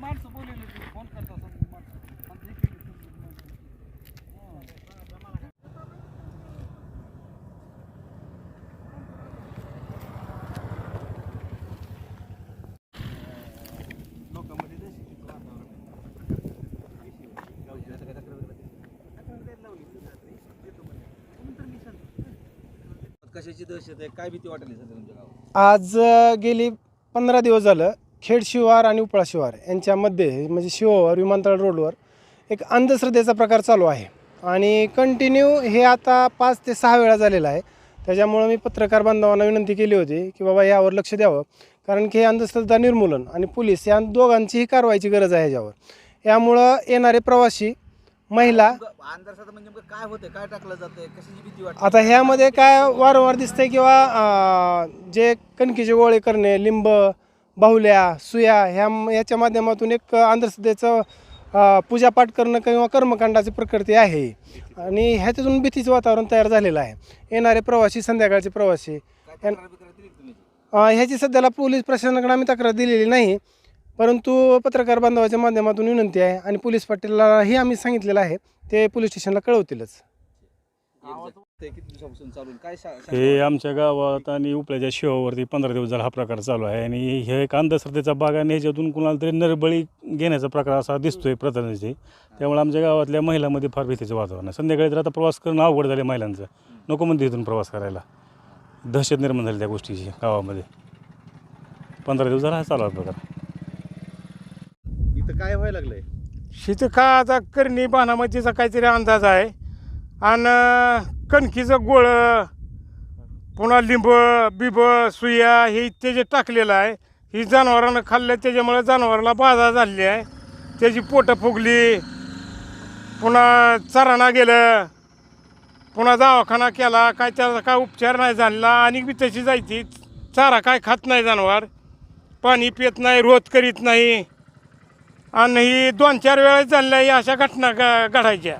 माणसं बोलवली फोन करतात कशाची दहशत आहे? काय भीती वाटली सध्या तुमच्या गावात? आज अ, गेली पंधरा दिवस झालं खेड शिवार आणि उपळा शिवार यांच्यामध्ये म्हणजे शिवावर विमानतळ रोडवर एक अंधश्रद्धेचा प्रकार चालू आहे. आणि कंटिन्यू हे आता पाच ते सहा वेळा झालेलं आहे. त्याच्यामुळं मी पत्रकार बांधवांना विनंती केली होती की बाबा यावर लक्ष द्यावं. कारण की हे अंधश्रद्धा निर्मूलन आणि पोलीस या दोघांचीही कारवाईची गरज आहे ह्याच्यावर यामुळं येणारे प्रवासी महिला. अंधश्रद्धा म्हणजे नेमकं काय होतं काय टाकलं जातंय? कशाची भीती वाटते? आता ह्यामध्ये काय वारंवार दिसतंय किंवा अं, जे कणकीचे गोळे करणे लिंब बाहुल्या सुया ह्या याच्या माध्यमातून एक अंधश्रद्धेचं अं, पूजापाठ करणं किंवा कर्मकांडाची प्रकृती आहे. आणि ह्याच्यातून भीतीचं वातावरण तयार झालेलं आहे. येणारे प्रवासी संध्याकाळचे प्रवासी. काय तक्रार बिक्रार दिली का तुम्ही? अं, ह्याची सध्याला पोलीस प्रशासनाकडे आम्ही तक्रार दिलेली नाही. परंतु पत्रकार बांधवाच्या माध्यमातून विनंती आहे आणि पोलीस पाटीललाही आम्ही सांगितलेलं आहे ते पोलीस स्टेशनला कळवतीलच. चालू काय हे आमच्या गावात आणि उपल्याच्या शिवावरती पंधरा दिवस झाला हा प्रकार चालू आहे आणि हे एक अंधश्रद्धेचा भाग आणि ह्याच्यातून कुणाला तरी नरबळी घेण्याचा प्रकार असा दिसतोय प्रधानाची त्यामुळे आमच्या गावातल्या महिलांमध्ये फार भीतीचं वातावरण आहे. संध्याकाळी तर आता प्रवास करणं अवघड झालं महिलांचं नको म्हणते इथून प्रवास करायला. दहशत निर्माण झाली त्या गोष्टीची गावामध्ये. पंधरा दिवस झाला हा चालू आहे प्रकार. काय व्हायला लागलंय? शीतकाळाचा करणी बाणामतीचा काहीतरी अंदाज आहे. आणि कणकीचं गोळ पुन्हा लिंब बिब सुया हे ते जे टाकलेलं आहे ही जनावरानं खाल्लं त्याच्यामुळे जनावराला बाधा झालेली आहे. त्याची पोटं फुगली. पुन्हा चराणा गेलं. पुन्हा दवाखाना केला. काय त्याचा काय उपचार नाही झालेला आणि बी तशी जायची चारा काय खात नाही जनावर. पाणी पित नाही रोध करीत नाही. आणि ही दोन चार वेळा झालेल्या या अशा घटना घ- घडायच्या.